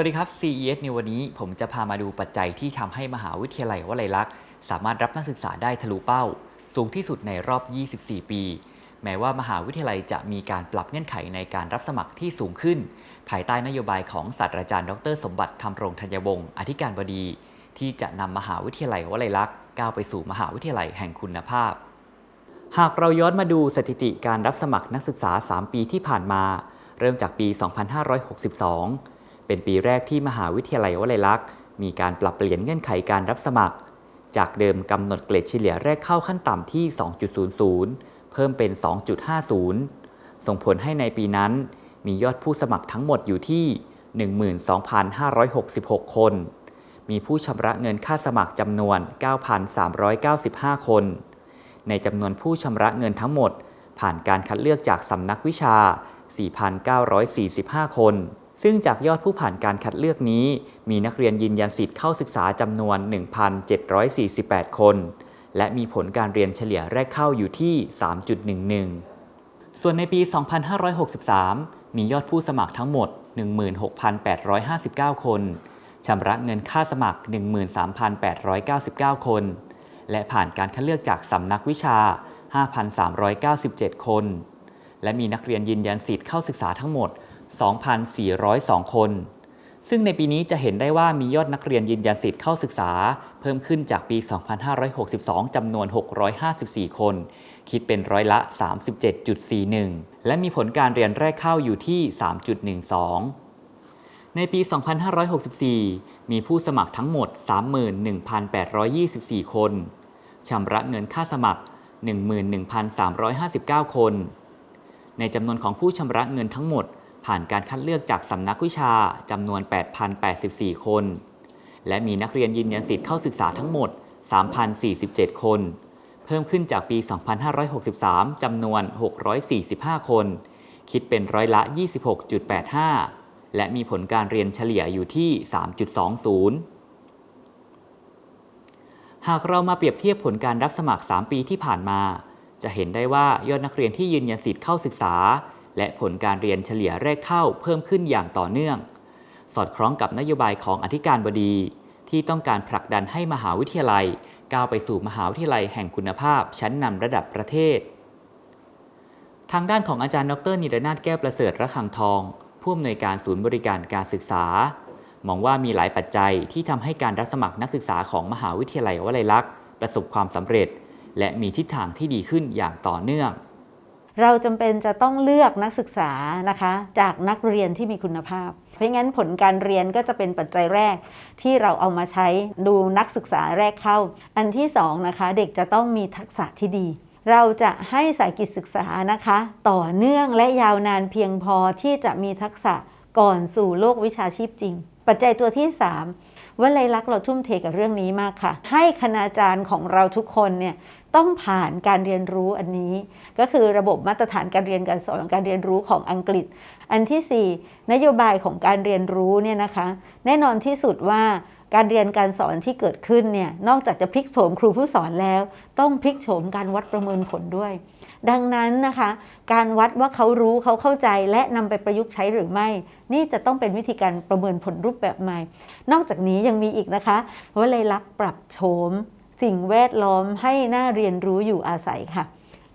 วัสดีครับ CES ในวันนี้ผมจะพามาดูปัจจัยที่ทำให้มหาวิทยาลัยวลัยลักษณ์ สามารถรับนักศึกษาได้ทะลุเป้า สูงที่สุดในรอบ 24 ปี แม้ว่ามหาวิทยาลัยจะมีการปรับเงื่อนไขในการรับสมัครที่สูงขึ้น ภายใต้นโยบายของศาสตราจารย์ ดร สมบัติธรรมรงธัญวงศ์อธิการบดี ที่จะนำมหาวิทยาลัยวลัยลักษณ์ก้าวไปสู่มหาวิทยาลัยแห่งคุณภาพ หากเราย้อนมาดูสถิติการรับสมัครนักศึกษา 3 ปีที่ผ่านมา เริ่มจากปี 2562 เป็นปีแรกที่มหาวิทยาลัยวลัยลักษณ์ มีการปรับเปลี่ยนเงื่อนไขการรับสมัคร จากเดิมกำหนดเกรดเฉลี่ยแรกเข้าขั้นต่ำที่ 2.00 เพิ่มเป็น 2.50 ส่งผลให้ในปีนั้น มียอดผู้สมัครทั้งหมดอยู่ที่ 12,566 คน มีผู้ชำระเงินค่าสมัครจำนวน 9,395 คน ในจำนวนผู้ชำระเงินทั้งหมด ผ่านการคัดเลือกจากสำนักวิชา 4,945 คน ซึ่งจากยอดผู้ผ่านการคัดเลือกนี้ มีนักเรียนยืนยันสิทธิ์เข้าศึกษาจำนวน 1,748 คน และมีผลการเรียนเฉลี่ยแรกเข้าอยู่ที่ 3.11 ส่วนในปี 2563 มียอดผู้สมัครทั้งหมด 16,859 คนชำระเงินค่าสมัคร 13,899 คน และผ่านการคัดเลือกจากสำนักวิชา 5,397 คน และมีนักเรียนยืนยันสิทธิ์เข้าศึกษาทั้งหมด 2,402 คน ซึ่งในปีนี้จะเห็นได้ว่ามียอดนักเรียนยืนยันสิทธิ์เข้าศึกษา เพิ่มขึ้นจากปี 2562 จำนวน 654 คน คิดเป็นร้อยละ 37.41 และมีผลการเรียนแรกเข้าอยู่ที่ 3.12ในปี 2564 มีผู้สมัครทั้งหมด 31,824 คน ชำระเงินค่าสมัคร 11,359 คน ในจำนวนของผู้ชำระเงินทั้งหมด ผ่านการคัดเลือกจากสำนักวิชาจำนวน 8,084 คน และมีนักเรียนยืนยันสิทธิ์เข้าศึกษาทั้งหมด 3,047 คน เพิ่มขึ้นจากปี 2563 จำนวน 645 คน คิดเป็นร้อยละ 26.85 และมีผลการเรียนเฉลี่ยอยู่ที่ 3.20 หากเรามาเปรียบเทียบผลการรับสมัคร 3 ปีที่ผ่านมา จะเห็นได้ว่ายอดนักเรียนที่ยืนยันสิทธิ์เข้าศึกษา และผลการเรียนเฉลี่ยแรกเข้าเพิ่มขึ้นอย่างต่อเนื่อง สอดคล้องกับนโยบายของอธิการบดี ที่ต้องการผลักดันให้มหาวิทยาลัย ก้าวไปสู่มหาวิทยาลัยแห่งคุณภาพชั้นนำระดับประเทศ ทางด้านของอาจารย์ดรนิรนาถแก้วประเสริฐระคังทอง ผู้อำนวยการศูนย์บริการการศึกษามองว่ามีหลายปัจจัยที่ทำให้การรับสมัครนักศึกษาของมหาวิทยาลัยวลัยลักษณ์ประสบความสำเร็จ และมีทิศทางที่ดีขึ้นอย่างต่อเนื่อง เราจำเป็นจะต้องเลือกนักศึกษานะคะ จากนักเรียนที่มีคุณภาพ เพราะงั้นผลการเรียนก็จะเป็นปัจจัยแรกที่เราเอามาใช้ดูนักศึกษาแรกเข้า อันที่สองนะคะเด็กจะต้องมีทักษะที่ดี เราจะให้สายกิจศึกษานะคะ ต่อเนื่องและยาวนานเพียงพอที่จะมีทักษะก่อนสู่โลกวิชาชีพจริง ปัจจัยตัวที่สามวลัยลักษ์เราทุ่มเทกับเรื่องนี้มากค่ะ ให้คณาจารย์ของเราทุกคนเนี่ย ต้องผ่านการเรียนรู้อันนี้ ก็คือระบบมาตรฐานการเรียนการสอนการเรียนรู้ของอังกฤษ อันที่ 4 นโยบายของการเรียนรู้เนี่ยนะคะ แน่นอนที่สุดว่าการเรียนการสอนที่เกิดขึ้นเนี่ยนอกจากจะพลิกโฉมครูผู้สอนแล้ว ต้องพลิกโฉมการวัดประเมินผลด้วย ดังนั้นนะคะ การวัดว่าเขารู้เขาเข้าใจและนำไปประยุกต์ใช้หรือไม่ นี่จะต้องเป็นวิธีการประเมินผลรูปแบบใหม่ นอกจากนี้ยังมีอีกนะคะว่าเลยลักษณ์ปรับโฉม สิ่งแวดล้อมให้น่าเรียนรู้อยู่อาศัยค่ะ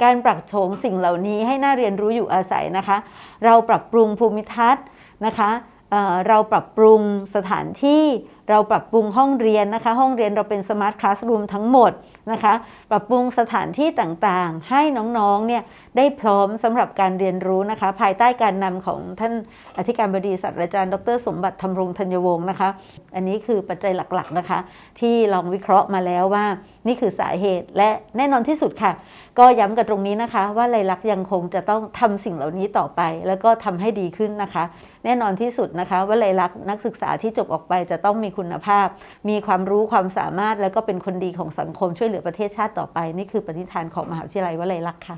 การปรับโฉมสิ่งเหล่านี้ให้น่าเรียนรู้อยู่อาศัยนะคะ เราปรับปรุงภูมิทัศน์นะคะเเราปรับปรุงสถานที่เราปรับปรุงห้องเรียนนะคะ ห้องเรียนเราเป็นสมาร์ทคลาสรูมทั้งหมดนะคะ ปรับปรุงสถานที่ต่างๆ ให้น้องๆเนี่ยได้พร้อมสำหรับการเรียนรู้นะคะ ภายใต้การนำของท่านอธิการบดีศาสตราจารย์ ดร สมบัติธรรมรงธัญวงศ์นะคะ อันนี้คือปัจจัยหลักๆนะคะ ที่ลองวิเคราะห์มาแล้วว่า นี่คือสาเหตุและแน่นอนที่สุดค่ะ ก็ย้ำกันตรงนี้นะคะ ว่าไลลักษณ์ยังคงจะต้องทำสิ่งเหล่านี้ต่อไป แล้วก็ทำให้ดีขึ้นนะคะ แน่นอนที่สุดนะคะ ว่าไลลักษณ์นักศึกษาที่จบออกไปจะต้องมีคุณภาพ มีความรู้ความสามารถ แล้วก็เป็นคนดีของสังคมช่วยเหลือประเทศชาติต่อไป นี่คือปณิธานของมหาวิทยาลัยวลัยลักษณ์ค่ะ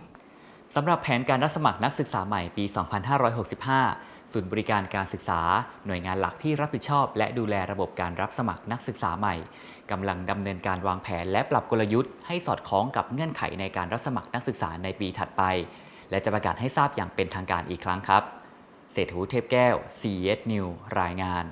สำหรับแผนการรับสมัครนักศึกษาใหม่ปี 2565 ศูนย์บริการการศึกษา หน่วยงานหลักที่รับผิดชอบ และดูแลระบบการรับสมัครนักศึกษาใหม่กำลังดำเนินการวางแผนและปรับกลยุทธ์ให้สอดคล้องกับเงื่อนไขในการรับสมัครนักศึกษาในปีถัดไป และจะประกาศให้ทราบอย่างเป็นทางการอีกครั้งครับ เศรษฐูเทพแก้ว CES News รายงาน